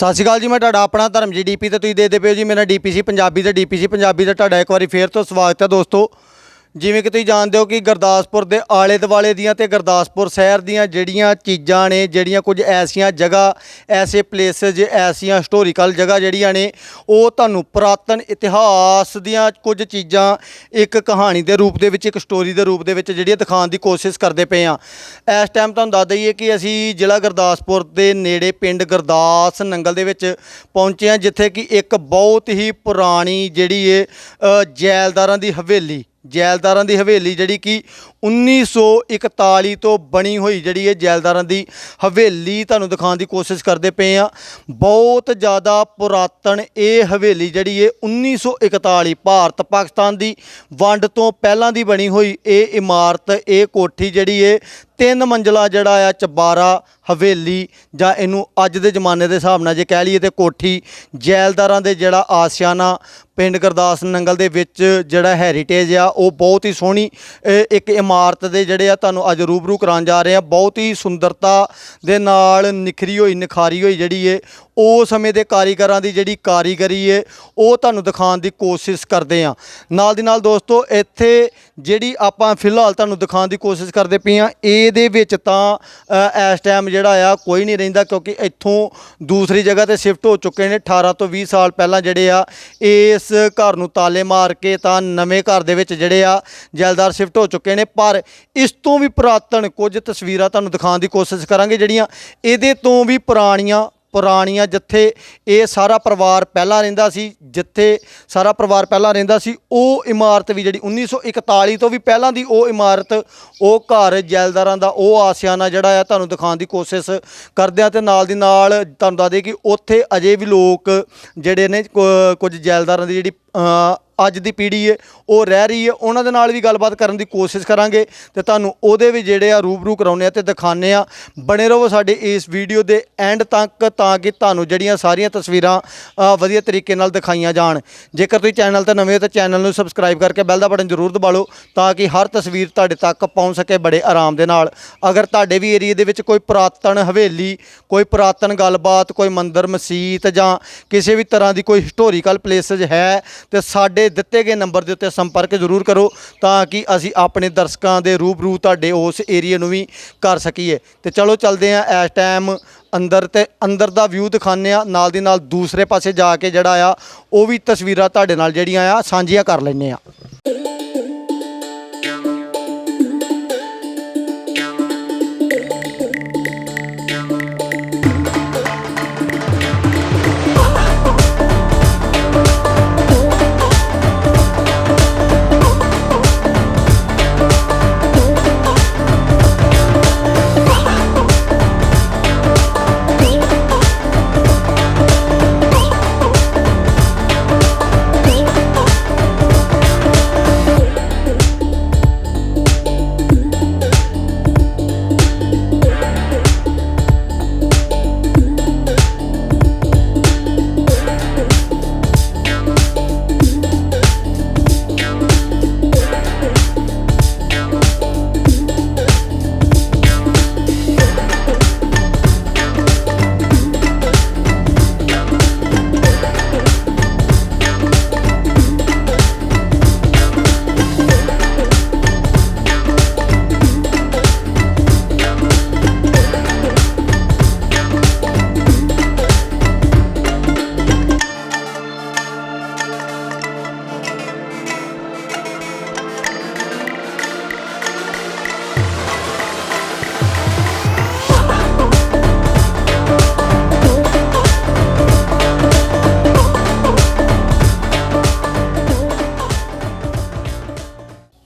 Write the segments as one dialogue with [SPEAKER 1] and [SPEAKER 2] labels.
[SPEAKER 1] ਸਤਿ ਸ਼੍ਰੀ ਅਕਾਲ ਜੀ, ਮੈਂ ਤੁਹਾਡਾ ਆਪਣਾ ਧਰਮ ਜੀ ਡੀਪੀ ਤੇ ਤੁਸੀਂ ਦੇਖਦੇ ਪਏ ਹੋ ਜੀ, ਮੇਰਾ ਡੀਪੀਸੀ ਪੰਜਾਬੀ ਤੇ ਡੀਪੀਸੀ ਪੰਜਾਬੀ ਦਾ ਤੁਹਾਡਾ ਇੱਕ ਵਾਰੀ ਫੇਰ ਤੋਂ ਸਵਾਗਤ ਹੈ ਦੋਸਤੋ। ਜਿਵੇਂ ਕਿ ਤੁਸੀਂ ਜਾਣਦੇ ਹੋ ਕਿ ਗੁਰਦਾਸਪੁਰ ਦੇ ਆਲੇ ਦੁਆਲੇ ਦੀਆਂ ਤੇ ਗੁਰਦਾਸਪੁਰ ਸ਼ਹਿਰ ਦੀਆਂ ਜਿਹੜੀਆਂ ਚੀਜ਼ਾਂ ਨੇ, ਜਿਹੜੀਆਂ ਕੁਝ ਐਸੀਆਂ ਜਗ੍ਹਾ, ਐਸੇ ਪਲੇਸਸ ਐਸੀਆਂ ਹਿਸਟੋਰੀਕਲ ਜਗ੍ਹਾ ਜਿਹੜੀਆਂ ਨੇ, ਉਹ ਤੁਹਾਨੂੰ ਪੁਰਾਤਨ ਇਤਿਹਾਸ ਦੀਆਂ ਕੁਝ ਚੀਜ਼ਾਂ ਇੱਕ ਕਹਾਣੀ ਦੇ ਰੂਪ ਦੇ ਵਿੱਚ, ਇੱਕ ਸਟੋਰੀ ਦੇ ਰੂਪ ਦੇ ਵਿੱਚ ਜਿਹੜੀਆਂ ਦਿਖਾਉਣ ਦੀ ਕੋਸ਼ਿਸ਼ ਕਰਦੇ ਪਏ ਆ ਇਸ ਟਾਈਮ ਤੁਹਾਨੂੰ ਦੱਸ ਦਈਏ ਕਿ ਅਸੀਂ ਜ਼ਿਲ੍ਹਾ ਗੁਰਦਾਸਪੁਰ ਦੇ ਨੇੜੇ ਪਿੰਡ ਗੁਰਦਾਸ ਨੰਗਲ ਦੇ ਵਿੱਚ ਪਹੁੰਚੇ ਆ ਜਿੱਥੇ ਕਿ ਇੱਕ ਬਹੁਤ ਹੀ ਪੁਰਾਣੀ ਜਿਹੜੀ ਏ ਜੈਲਦਾਰਾਂ ਦੀ ਹਵੇਲੀ ਜੈਲਦਾਰਾਂ ਦੀ ਹਵੇਲੀ ਜਿਹੜੀ ਕਿ 1941 ਤੋਂ ਬਣੀ ਹੋਈ ਜਿਹੜੀ ਇਹ ਜੈਲਦਾਰਾਂ ਦੀ ਹਵੇਲੀ ਤੁਹਾਨੂੰ ਦਿਖਾਉਣ ਦੀ ਕੋਸ਼ਿਸ਼ ਕਰਦੇ ਪਏ ਆ ਬਹੁਤ ਜ਼ਿਆਦਾ ਪੁਰਾਤਨ ਇਹ ਹਵੇਲੀ ਜਿਹੜੀ ਇਹ 1941 ਭਾਰਤ ਪਾਕਿਸਤਾਨ ਦੀ ਵੰਡ ਤੋਂ ਪਹਿਲਾਂ ਦੀ ਬਣੀ ਹੋਈ ਇਹ ਇਮਾਰਤ, ਇਹ ਕੋਠੀ ਜਿਹੜੀ ਹੈ ਤਿੰਨ ਮੰਜ਼ਲਾ ਜਿਹੜਾ ਆ ਚਬਾਰਾ, ਹਵੇਲੀ ਜਾਂ ਇਹਨੂੰ ਅੱਜ ਦੇ ਜ਼ਮਾਨੇ ਦੇ ਹਿਸਾਬ ਨਾਲ ਜੇ ਕਹਿ ਲਈਏ ਤੇ ਕੋਠੀ, ਜੈਲਦਾਰਾਂ ਦੇ ਜਿਹੜਾ ਆਸਿਆਨਾ ਪਿੰਡ ਗੁਰਦਾਸ ਨੰਗਲ ਦੇ ਵਿੱਚ ਜਿਹੜਾ ਹੈਰੀਟੇਜ ਆ, ਉਹ ਬਹੁਤ ਹੀ ਸੋਹਣੀ ਇੱਕ ਇਮਾਰਤ ਦੇ ਜਿਹੜੇ ਆ ਤੁਹਾਨੂੰ ਅੱਜ ਰੂਬਰੂ ਕਰਾਉਣ ਜਾ ਰਹੇ ਆ, ਬਹੁਤ ਹੀ ਸੁੰਦਰਤਾ ਦੇ ਨਾਲ ਨਿਖਰੀ ਹੋਈ, ਨਿਖਾਰੀ ਹੋਈ ਜਿਹੜੀ ਏ, ਉਹ ਸਮੇਂ ਦੇ ਕਾਰੀਗਰਾਂ ਦੀ ਜਿਹੜੀ ਕਾਰੀਗਰੀ ਏ, ਉਹ ਤੁਹਾਨੂੰ ਦਿਖਾਉਣ ਦੀ ਕੋਸ਼ਿਸ਼ ਕਰਦੇ ਆ। ਨਾਲ ਦੀ ਨਾਲ ਦੋਸਤੋ, ਇੱਥੇ ਜਿਹੜੀ ਆਪਾਂ ਫਿਲਹਾਲ ਤੁਹਾਨੂੰ ਦਿਖਾਉਣ ਦੀ ਕੋਸ਼ਿਸ਼ ਕਰਦੇ ਪਏ ਇਹ ਇਹਦੇ ਵਿੱਚ ਤਾਂ ਇਸ ਟਾਈਮ ਜਿਹੜਾ ਆ ਕੋਈ ਨਹੀਂ ਰਹਿੰਦਾ ਕਿਉਂਕਿ ਇੱਥੋਂ ਦੂਸਰੀ ਜਗ੍ਹਾ ਤੇ ਸ਼ਿਫਟ ਹੋ ਚੁੱਕੇ ਨੇ। 18 ਤੋਂ 20 ਸਾਲ ਪਹਿਲਾਂ ਜਿਹੜੇ ਆ, ਇਸ ਘਰ ਨੂੰ ਤਾਲੇ ਮਾਰ ਕੇ ਤਾਂ ਨਵੇਂ ਘਰ ਦੇ ਵਿੱਚ ਜਿਹੜੇ ਆ, ਜੈਲਦਾਰ ਸ਼ਿਫਟ ਹੋ ਚੁੱਕੇ ਨੇ। ਪਰ ਇਸ ਤੋਂ ਵੀ ਪੁਰਾਤਨ ਕੁਝ ਤਸਵੀਰਾਂ ਤੁਹਾਨੂੰ ਦਿਖਾਉਣ ਦੀ ਕੋਸ਼ਿਸ਼ ਕਰਾਂਗੇ, ਜਿਹੜੀਆਂ ਇਹਦੇ ਤੋਂ ਵੀ ਪੁਰਾਣੀਆਂ ਪੁਰਾਣੀਆਂ ਜਿੱਥੇ ਇਹ ਸਾਰਾ ਪਰਿਵਾਰ ਪਹਿਲਾਂ ਰਹਿੰਦਾ ਸੀ, ਜਿੱਥੇ ਸਾਰਾ ਪਰਿਵਾਰ ਪਹਿਲਾਂ ਰਹਿੰਦਾ ਸੀ, ਉਹ ਇਮਾਰਤ ਵੀ ਜਿਹੜੀ 1941 ਤੋਂ ਵੀ ਪਹਿਲਾਂ ਦੀ ਉਹ ਇਮਾਰਤ, ਉਹ ਘਰ ਜੈਲਦਾਰਾਂ ਦਾ, ਉਹ ਆਸਿਆਨਾ ਜਿਹੜਾ ਆ ਤੁਹਾਨੂੰ ਦਿਖਾਉਣ ਦੀ ਕੋਸ਼ਿਸ਼ ਕਰਦੇ ਆ ਤੇ ਨਾਲ ਦੀ ਨਾਲ ਤੁਹਾਨੂੰ ਦੱਸ ਦਈਏ ਕਿ ਉੱਥੇ ਅਜੇ ਵੀ ਲੋਕ ਜਿਹੜੇ ਨੇ ਕੁ- ਕੁਝ ਜੈਲਦਾਰਾਂ ਦੀ ਜਿਹੜੀ ਅੱਜ ਦੀ ਪੀੜ੍ਹੀ ਹੈ ਉਹ ਰਹਿ ਰਹੀ ਹੈ ਉਹਨਾਂ ਦੇ ਨਾਲ ਵੀ ਗੱਲਬਾਤ ਕਰਨ ਦੀ ਕੋਸ਼ਿਸ਼ ਕਰਾਂਗੇ ਤੇ ਤੁਹਾਨੂੰ ਉਹਦੇ ਵੀ ਜਿਹੜੇ ਆ ਰੂਬਰੂ ਕਰਾਉਨੇ ਆ ਤੇ ਦਿਖਾਣੇ ਆ। ਬਣੇ ਰਹੋ ਸਾਡੇ ਇਸ ਵੀਡੀਓ ਦੇ ਐਂਡ ਤੱਕ ਤਾਂ ਕਿ ਤੁਹਾਨੂੰ ਜਿਹੜੀਆਂ ਸਾਰੀਆਂ ਤਸਵੀਰਾਂ ਅ, ਵਧੀਆ ਤਰੀਕੇ ਨਾਲ ਦਿਖਾਈਆਂ ਜਾਣ। ਜੇਕਰ ਤੁਸੀਂ ਚੈਨਲ ਤੇ ਨਵੇਂ ਹੋ ਤਾਂ ਚੈਨਲ ਨੂੰ ਸਬਸਕ੍ਰਾਈਬ ਕਰਕੇ ਬੈਲ ਦਾ ਬਟਨ ਜ਼ਰੂਰ ਦਬਾ ਲਓ ਤਾਂ ਕਿ ਹਰ ਤਸਵੀਰ ਤੁਹਾਡੇ ਤੱਕ ਪਹੁੰਚ ਸਕੇ ਬੜੇ ਆਰਾਮ ਦੇ ਨਾਲ। ਅਗਰ ਤੁਹਾਡੇ ਵੀ ਏਰੀਆ ਦੇ ਵਿੱਚ ਕੋਈ ਪੁਰਾਤਨ ਹਵੇਲੀ ਕੋਈ ਪੁਰਾਤਨ ਗੱਲਬਾਤ ਕੋਈ ਮੰਦਿਰ ਮਸੀਤ ਜਾਂ ਕਿਸੇ ਵੀ ਤਰ੍ਹਾਂ ਦੀ ਕੋਈ ਹਿਸਟੋਰੀਕਲ ਪਲੇਸਸ ਹੈ ਤੇ ਸਾਡੇ ਦਿੱਤੇ ਗਏ ਨੰਬਰ ਦੇ ਉੱਤੇ ਸੰਪਰਕ ਜ਼ਰੂਰ ਕਰੋ ਤਾਂ ਕਿ ਅਸੀਂ ਆਪਣੇ ਦਰਸ਼ਕਾਂ ਦੇ ਰੂਬਰੂ ਤੁਹਾਡੇ ਉਸ ਏਰੀਆ ਨੂੰ ਵੀ ਕਰ ਸਕੀਏ। ਤੇ ਚਲੋ ਚੱਲਦੇ ਆਂ ਇਸ ਟਾਈਮ ਅੰਦਰ ਤੇ ਅੰਦਰ ਦਾ ਵਿਊ ਦਿਖਾਉਂਦੇ ਆ ਨਾਲ ਦੀ ਨਾਲ ਦੂਸਰੇ ਪਾਸੇ ਜਾ ਕੇ ਜਿਹੜਾ ਆ, ਉਹ ਵੀ ਤਸਵੀਰਾਂ ਤੁਹਾਡੇ ਨਾਲ ਜਿਹੜੀਆਂ ਆ, ਸਾਂਝੀਆਂ ਕਰ ਲੈਂਦੇ ਆ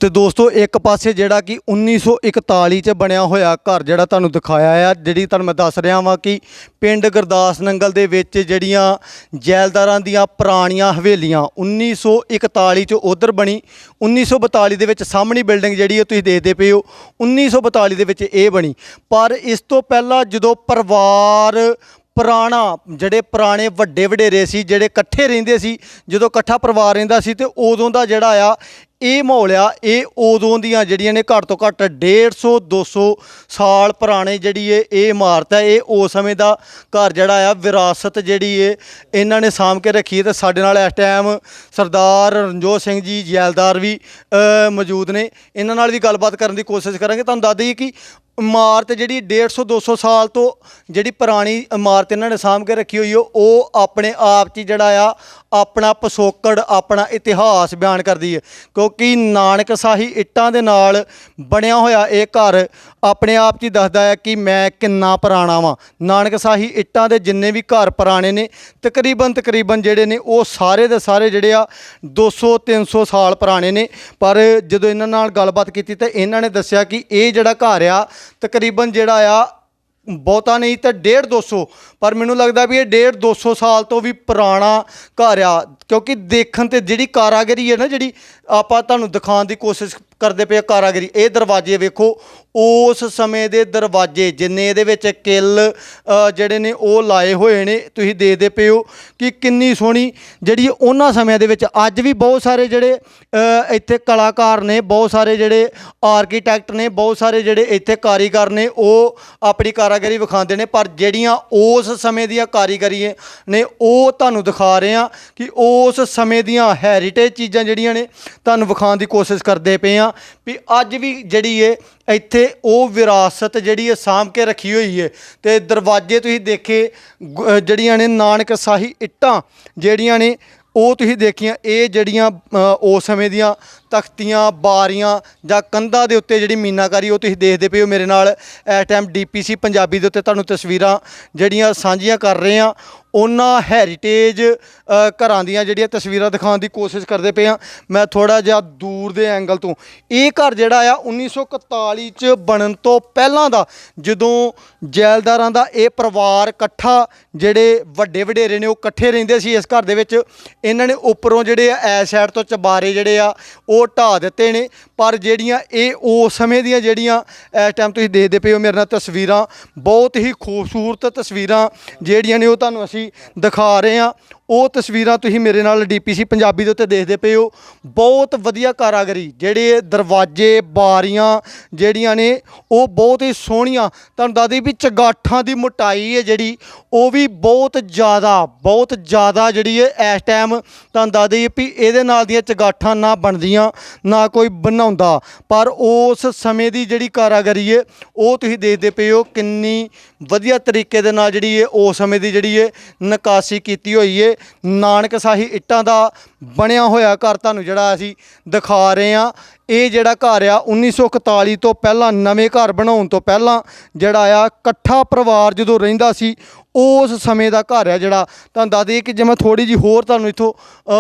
[SPEAKER 1] ਤੇ ਦੋਸਤੋ, ਇੱਕ ਪਾਸੇ ਜਿਹੜਾ ਕਿ 1941 ਚ ਬਣਿਆ ਹੋਇਆ ਘਰ ਜਿਹੜਾ ਤੁਹਾਨੂੰ ਦਿਖਾਇਆ ਆ, ਜਿਹੜੀ ਤੁਹਾਨੂੰ ਮੈਂ ਦੱਸ ਰਿਹਾ ਵਾਂ ਕਿ ਪਿੰਡ ਗੁਰਦਾਸ ਨੰਗਲ ਦੇ ਵਿੱਚ ਜਿਹੜੀਆਂ ਜੈਲਦਾਰਾਂ ਦੀਆਂ ਪੁਰਾਣੀਆਂ ਹਵੇਲੀਆਂ 1941 ਚ ਉਧਰ ਬਣੀ 1942 ਦੇ ਵਿੱਚ ਸਾਹਮਣੀ ਬਿਲਡਿੰਗ ਜਿਹੜੀ ਹੈ ਤੁਸੀਂ ਦੇਖਦੇ ਪਏ ਹੋ 1942 ਦੇ ਵਿੱਚ ਇਹ ਬਣੀ। ਪਰ ਇਸ ਤੋਂ ਪਹਿਲਾਂ ਜਦੋਂ ਪਰਿਵਾਰ ਪੁਰਾਣਾ, ਜਿਹੜੇ ਪੁਰਾਣੇ ਵੱਡੇ ਵਡੇਰੇ ਸੀ, ਜਿਹੜੇ ਇਕੱਠੇ ਰਹਿੰਦੇ ਸੀ, ਜਦੋਂ ਇਕੱਠਾ ਪਰਿਵਾਰ ਰਹਿੰਦਾ ਸੀ ਤੇ ਉਦੋਂ ਦਾ ਜਿਹੜਾ ਆ, ਇਹ ਮਾਹੌਲ ਆ, ਇਹ ਉਦੋਂ ਦੀਆਂ ਜਿਹੜੀਆਂ ਨੇ ਘੱਟ ਤੋਂ ਘੱਟ 150 200 ਸਾਲ ਪੁਰਾਣੇ ਜਿਹੜੀ ਇਹ ਇਹ ਇਮਾਰਤ ਹੈ ਇਹ ਉਸ ਸਮੇਂ ਦਾ ਘਰ ਜਿਹੜਾ ਆ, ਵਿਰਾਸਤ ਜਿਹੜੀ ਇਹ, ਇਹਨਾਂ ਨੇ ਸਾਂਭ ਕੇ ਰੱਖੀ ਹੈ ਤੇ ਸਾਡੇ ਨਾਲ ਇਸ ਟਾਈਮ ਸਰਦਾਰ ਰਣਜੋਤ ਸਿੰਘ ਜੀ, ਜੈਲਦਾਰ ਵੀ ਮੌਜੂਦ ਨੇ। ਇਹਨਾਂ ਨਾਲ ਵੀ ਗੱਲਬਾਤ ਕਰਨ ਦੀ ਕੋਸ਼ਿਸ਼ ਕਰਾਂਗੇ। ਤੁਹਾਨੂੰ ਦੱਸ ਦਈਏ ਕਿ ਇਮਾਰਤ ਜਿਹੜੀ 150 200 ਸਾਲ ਤੋਂ ਜਿਹੜੀ ਪੁਰਾਣੀ ਇਮਾਰਤ ਇਹਨਾਂ ਨੇ ਸਾਂਭ ਕੇ ਰੱਖੀ ਹੋਈ ਉਹ ਉਹ ਆਪਣੇ ਆਪ 'ਚ ਜਿਹੜਾ ਆ ਆਪਣਾ ਪਿਛੋਕੜ ਆਪਣਾ ਇਤਿਹਾਸ ਬਿਆਨ ਕਰਦੀ ਹੈ ਕਿਉਂਕਿ ਨਾਨਕ ਸਾਹੀ ਇੱਟਾਂ ਦੇ ਨਾਲ ਬਣਿਆ ਹੋਇਆ ਇਹ ਘਰ ਆਪਣੇ ਆਪ 'ਚ ਹੀ ਦੱਸਦਾ ਹੈ ਕਿ ਮੈਂ ਕਿੰਨਾ ਪੁਰਾਣਾ ਵਾਂ। ਨਾਨਕ ਸਾਹੀ ਇੱਟਾਂ ਦੇ ਜਿੰਨੇ ਵੀ ਘਰ ਪੁਰਾਣੇ ਨੇ, ਤਕਰੀਬਨ ਤਕਰੀਬਨ ਜਿਹੜੇ ਨੇ ਉਹ ਸਾਰੇ ਦੇ ਸਾਰੇ ਜਿਹੜੇ ਆ 200 300 ਸਾਲ ਪੁਰਾਣੇ ਨੇ। ਪਰ ਜਦੋਂ ਇਹਨਾਂ ਨਾਲ ਗੱਲਬਾਤ ਕੀਤੀ ਤਾਂ ਇਹਨਾਂ ਨੇ ਦੱਸਿਆ ਕਿ ਇਹ ਜਿਹੜਾ ਘਰ ਆ, ਤਕਰੀਬਨ ਜਿਹੜਾ ਆ ਬਹੁਤਾ ਨਹੀਂ ਤਾਂ 1.5 200 ਪਰ ਮੈਨੂੰ ਲੱਗਦਾ ਵੀ ਇਹ 1.5 200 ਸਾਲ ਤੋਂ ਵੀ ਪੁਰਾਣਾ ਘਰ ਆ। ਕਿਉਂਕਿ ਦੇਖਣ ਤੇ ਜਿਹੜੀ ਕਾਰਾਗਰੀ ਹੈ ਨਾ ਜਿਹੜੀ ਆਪਾਂ ਤੁਹਾਨੂੰ ਦਿਖਾਉਣ ਦੀ ਕੋਸ਼ਿਸ਼ ਕਰਦੇ ਪਏ ਆ ਕਾਰਾਗਰੀ। ਇਹ ਦਰਵਾਜ਼ੇ ਵੇਖੋ, ਉਸ ਸਮੇਂ ਦੇ ਦਰਵਾਜ਼ੇ ਜਿੰਨੇ ਇਹਦੇ ਵਿੱਚ ਕਿੱਲ ਜਿਹੜੇ ਨੇ ਉਹ ਲਾਏ ਹੋਏ ਨੇ, ਤੁਸੀਂ ਦੇਖਦੇ ਪਏ ਹੋ ਕਿ ਕਿੰਨੀ ਸੋਹਣੀ ਜਿਹੜੀ ਉਹਨਾਂ ਸਮਿਆਂ ਦੇ ਵਿੱਚ, ਅੱਜ ਵੀ ਬਹੁਤ ਸਾਰੇ ਜਿਹੜੇ ਇੱਥੇ ਕਲਾਕਾਰ ਨੇ, ਬਹੁਤ ਸਾਰੇ ਜਿਹੜੇ ਆਰਕੀਟੈਕਟ ਨੇ, ਬਹੁਤ ਸਾਰੇ ਜਿਹੜੇ ਇੱਥੇ ਕਾਰੀਗਰ ਨੇ, ਉਹ ਆਪਣੀ ਕਾਰਾਗਰੀ ਵਿਖਾਉਂਦੇ ਨੇ, ਪਰ ਜਿਹੜੀਆਂ ਉਸ ਸਮੇਂ ਦੀਆਂ ਕਾਰੀਗਰੀ ਨੇ, ਉਹ ਤੁਹਾਨੂੰ ਦਿਖਾ ਰਹੇ ਆ ਕਿ ਉਸ ਸਮੇਂ ਦੀਆਂ ਹੈਰੀਟੇਜ ਚੀਜ਼ਾਂ ਜਿਹੜੀਆਂ ਨੇ, ਤੁਹਾਨੂੰ ਵਿਖਾਉਣ ਦੀ ਕੋਸ਼ਿਸ਼ ਕਰਦੇ ਪਏ ਆ ਵੀ ਅੱਜ ਵੀ ਜਿਹੜੀ ਏ ਇੱਥੇ ਉਹ ਵਿਰਾਸਤ ਜਿਹੜੀ ਹੈ ਸਾਂਭ ਕੇ ਰੱਖੀ ਹੋਈ ਹੈ ਤੇ ਦਰਵਾਜ਼ੇ ਤੁਸੀਂ ਦੇਖੇ ਗੁ- ਜਿਹੜੀਆਂ ਨੇ ਨਾਨਕ ਸਾਹੀ ਇੱਟਾਂ ਜਿਹੜੀਆਂ ਨੇ ਉਹ ਤੁਸੀਂ ਦੇਖੀਆਂ ਇਹ ਜਿਹੜੀਆਂ ਅ, ਉਸ ਸਮੇਂ ਦੀਆਂ ਤਖਤੀਆਂ ਬਾਰੀਆਂ ਜਾਂ ਕੰਧਾਂ ਦੇ ਉੱਤੇ ਜਿਹੜੀ ਮੀਨਾਕਾਰੀ ਉਹ ਤੁਸੀਂ ਦੇਖਦੇ ਪਏ ਹੋ ਮੇਰੇ ਨਾਲ। ਇਸ ਟਾਈਮ ਡੀਪੀਸੀ ਪੰਜਾਬੀ ਦੇ ਉੱਤੇ ਤੁਹਾਨੂੰ ਤਸਵੀਰਾਂ ਜਿਹੜੀਆਂ ਸਾਂਝੀਆਂ ਕਰ ਰਹੇ ਆ ਉਹਨਾਂ ਹੈਰੀਟੇਜ ਘਰਾਂ ਦੀਆਂ ਜਿਹੜੀਆਂ ਤਸਵੀਰਾਂ ਦਿਖਾਉਣ ਦੀ ਕੋਸ਼ਿਸ਼ ਕਰਦੇ ਪਏ ਆ ਮੈਂ ਥੋੜਾ ਜਿਹਾ ਦੂਰ ਦੇ ਐਂਗਲ ਤੋਂ। ਇਹ ਘਰ ਜਿਹੜਾ ਆ 1941 ਚ ਬਣਨ ਤੋਂ ਪਹਿਲਾਂ ਦਾ, ਜਦੋਂ ਜੈਲਦਾਰਾਂ ਦਾ ਇਹ ਪਰਿਵਾਰ ਇਕੱਠਾ ਜਿਹੜੇ ਵੱਡੇ ਵਡੇਰੇ ਨੇ, ਉਹ ਇਕੱਠੇ ਰਹਿੰਦੇ ਸੀ ਇਸ ਘਰ ਦੇ ਵਿੱਚ। ਇਹਨਾਂ ਨੇ ਉੱਪਰੋਂ ਜਿਹੜੇ ਆ ਐ ਸਾਈਡ ਤੋਂ ਚਬਾਰੇ ਜਿਹੜੇ ਆ, ਉਹ ਢਾ ਦਿੱਤੇ ਨੇ। ਪਰ ਜਿਹੜੀਆਂ ਇਹ ਉਸ ਸਮੇਂ ਦੀਆਂ ਜਿਹੜੀਆਂ, ਇਸ ਟਾਈਮ ਤੁਸੀਂ ਦੇਖਦੇ ਪਏ ਹੋ ਮੇਰੇ ਨਾਲ ਤਸਵੀਰਾਂ, ਬਹੁਤ ਹੀ ਖੂਬਸੂਰਤ ਤਸਵੀਰਾਂ ਜਿਹੜੀਆਂ ਨੇ, ਉਹ ਤੁਹਾਨੂੰ ਅਸੀਂ ਦਿਖਾ ਰਹੇ ਹਾਂ। ਉਹ ਤਸਵੀਰਾਂ ਤੁਸੀਂ ਮੇਰੇ ਨਾਲ ਡੀਪੀਸੀ ਪੰਜਾਬੀ ਦੇ ਉੱਤੇ ਦੇਖਦੇ ਪਏ ਹੋ। ਬਹੁਤ ਵਧੀਆ ਕਾਰਾਗਰੀ ਜਿਹੜੇ ਦਰਵਾਜ਼ੇ, ਬਾਰੀਆਂ ਜਿਹੜੀਆਂ ਨੇ, ਉਹ ਬਹੁਤ ਹੀ ਸੋਹਣੀਆਂ। ਤੁਹਾਨੂੰ ਦੱਸਦੀ ਵੀ ਚਗਾਠਾਂ ਦੀ ਮੋਟਾਈ ਹੈ ਜਿਹੜੀ, ਉਹ ਵੀ ਬਹੁਤ ਜ਼ਿਆਦਾ ਬਹੁਤ ਜ਼ਿਆਦਾ ਜਿਹੜੀ ਹੈ ਇਸ ਟਾਈਮ ਤੁਹਾਨੂੰ ਦੱਸਦੀ ਵੀ ਇਹਦੇ ਨਾਲ ਦੀਆਂ ਚਗਾਠਾਂ ਨਾ ਬਣਦੀਆਂ, ਨਾ ਕੋਈ ਬਣਾਉਂਦਾ। ਪਰ ਉਸ ਸਮੇਂ ਦੀ ਜਿਹੜੀ ਕਾਰਾਗਰੀ ਹੈ, ਉਹ ਤੁਸੀਂ ਦੇਖਦੇ ਪਏ ਹੋ ਕਿੰਨੀ ਵਧੀਆ ਤਰੀਕੇ ਦੇ ਨਾਲ ਜਿਹੜੀ ਹੈ, ਉਸ ਸਮੇਂ ਦੀ ਜਿਹੜੀ ਹੈ, ਨਕਾਸ਼ੀ ਕੀਤੀ ਹੋਈ ਹੈ। ਨਾਨਕ ਸਾਹੀ ਇੱਟਾਂ ਦਾ ਬਣਿਆ ਹੋਇਆ ਘਰ ਤੁਹਾਨੂੰ ਜਿਹੜਾ ਅਸੀਂ ਦਿਖਾ ਰਹੇ ਹਾਂ। ਇਹ ਜਿਹੜਾ ਘਰ ਆ 1941 ਤੋਂ ਪਹਿਲਾਂ ਨਵੇਂ ਘਰ ਬਣਾਉਣ ਤੋਂ ਪਹਿਲਾਂ ਜਿਹੜਾ ਆ, ਇਕੱਠਾ ਪਰਿਵਾਰ ਜਦੋਂ ਰਹਿੰਦਾ ਸੀ, ਉਸ ਸਮੇਂ ਦਾ ਘਰ ਆ ਜਿਹੜਾ। ਤੁਹਾਨੂੰ ਦੱਸ ਦਈਏ ਕਿ ਜੇ ਮੈਂ ਥੋੜੀ ਜੀ ਹੋਰ ਤੁਹਾਨੂੰ ਇਥੋਂ